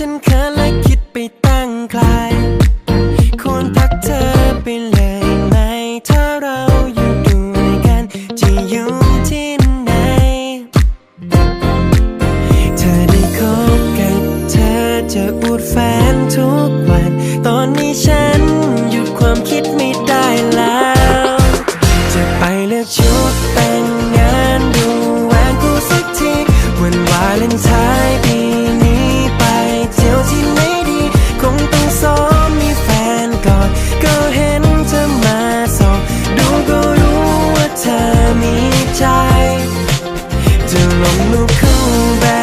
ฉันเขินและคิดไปตั้งไกลควรทักเธอไปเลยไหม ถ้าเราอยู่ด้วยกันจะอยู่ที่ไหน เธอได้คบกับเธอจะอูดแฟนทุกวัน ตอนนี้ฉันหยุดความคิด มีใจ จะลงรูปคู่แบบ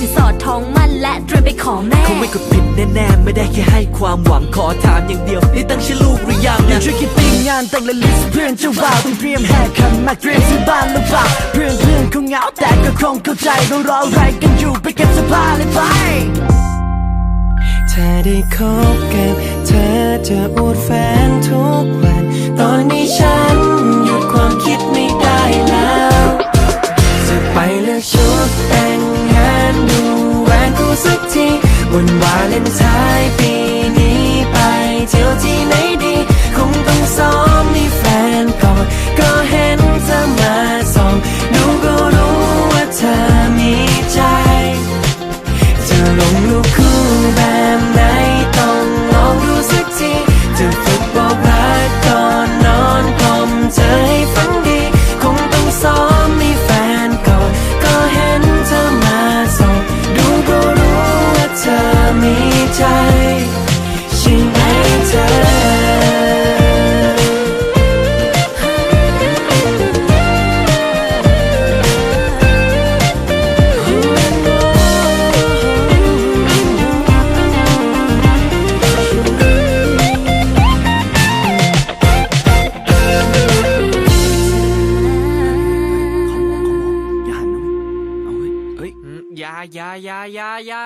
สินสอดทองมั่นและเตรียมไปขอแม่คงไม่กดผิดแน่ๆไม่ได้แค่ให้ความหวังขอถามอย่างเดียวนี่ตั้งชื่อลูกหรือยังนะช่วยคิดติ้งงานแต่งและลิสต์เพื่อนเจ้าบ่าวต้องเตรียมแห่ขันหมากเตรียมซื้อบ้านหรือเปล่าเพื่อนเพื่อนๆคงเหงาแต่ก็คงเข้าใจเรารออะไรกันอยู่ไปเก็บเสื้อผ้าเลยไปถ้าได้คบกับเธอจะอวดแฟนทุกวัน ตอนนี้ฉัน วันวาเลนไทน์ปีนี้ไปเที่ยวที่ไหนดี คงต้องซ้อมมีแใจใช่ไหมเธออย่าหันนะเว้ยเอาเว้ยเฮ้ย อืมอย่าอย่าอย่าอย่าอย่า